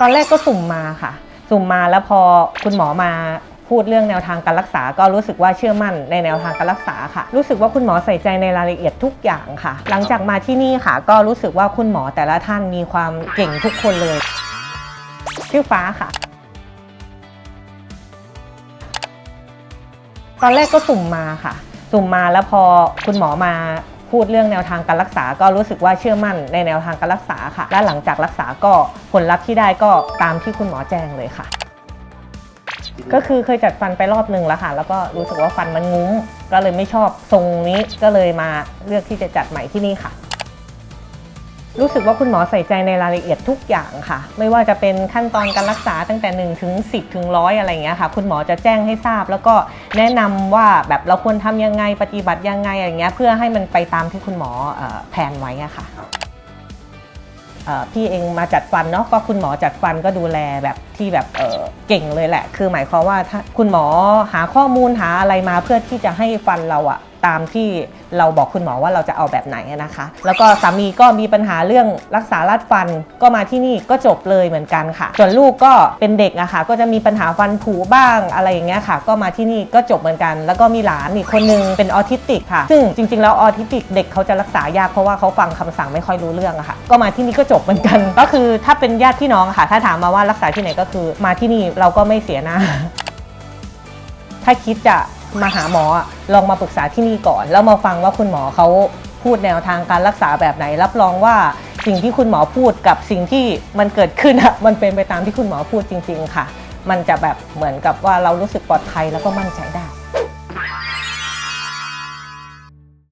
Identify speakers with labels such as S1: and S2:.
S1: ตอนแรกก็สุ่มมาค่ะ สุ่มมาแล้วพอคุณหมอมาพูดเรื่องแนวทางการรักษา ก็รู้สึกว่าเชื่อมั่นในแนวทางการรักษาค่ะ รู้สึกว่าคุณหมอใส่ใจในรายละเอียดทุกอย่างค่ะ หลังจากมาที่นี่ค่ะ ก็รู้สึกว่าคุณหมอแต่ละท่านมีความเก่งทุกคนเลย ชื่อฟ้าค่ะ ตอนแรกก็สุ่มมาค่ะ สุ่มมาแล้วพอคุณหมอมา พูดเรื่องแนวทางการรักษาก็รู้สึกว่าเชื่อมั่นในแนวทางการรักษาค่ะ และหลังจากรักษาก็ผลลัพธ์ที่ได้ก็ตามที่คุณหมอแจ้งเลยค่ะ ก็คือเคยจัดฟันไปรอบหนึ่งแล้วค่ะ แล้วก็รู้สึกว่าฟันมันงุ้ม ก็เลยไม่ชอบทรงนี้ก็เลยมาเลือกที่จะจัดใหม่ที่นี่ค่ะ รู้สึกว่าคุณหมอใส่ใจในรายละเอียดทุกอย่างค่ะ ไม่ว่าจะเป็นขั้นตอนการรักษาตั้งแต่1ถึง10ถึงร้อยอะไรอย่างเงี้ยค่ะ คุณหมอจะแจ้งให้ทราบ แล้วก็แนะนำว่าแบบเราควรทำยังไงปฏิบัติยังไงอย่างเงี้ยเพื่อให้มันไปตามที่คุณหมออแผนไว้อะค่ะพี่เองมาจัดฟันเนาะก็คุณหมอจัดฟันก็ดูแลแบบที่แบบเเก่งเลยแหละ คือหมายความว่าถ้าคุณหมอหาข้อมูลหาอะไรมาเพื่อที่จะให้ฟันเราอะ ตามที่เราบอกคุณหมอว่าเราจะเอาแบบไหนนะคะ แล้วก็สามีก็มีปัญหาเรื่องรักษารัดฟันก็มาที่นี่ก็จบเลยเหมือนกันค่ะ ส่วนลูกก็เป็นเด็กอะค่ะก็จะมีปัญหาฟันผุบ้างอะไรอย่างเงี้ยค่ะ ก็มาที่นี่ก็จบเหมือนกัน แล้วก็มีหลานอีกคนนึงเป็นออทิสติกค่ะ ซึ่งจริงๆแล้วออทิสติกเด็กเขาจะรักษายากเพราะว่าเขาฟังคำสั่งไม่ค่อยรู้เรื่องอะค่ะ ก็มาที่นี่ก็จบเหมือนกัน ก็คือถ้าเป็นญาติพี่น้องค่ะ ถ้าถามมาว่ารักษาที่ไหนก็คือ มาที่นี่เราก็ไม่เสียหน้า ถ้าคิดจะ มาหาหมอลองมาปรึกษาที่นี่ก่อน แล้วมาฟังว่าคุณหมอเขาพูดแนวทางการรักษาแบบไหน รับรองว่าสิ่งที่คุณหมอพูดกับสิ่งที่มันเกิดขึ้นอะมันเป็นไปตามที่คุณหมอพูดจริง ๆ ค่ะ มันจะแบบเหมือนกับว่าเรารู้สึกปลอดภัยแล้วก็มั่นใจได้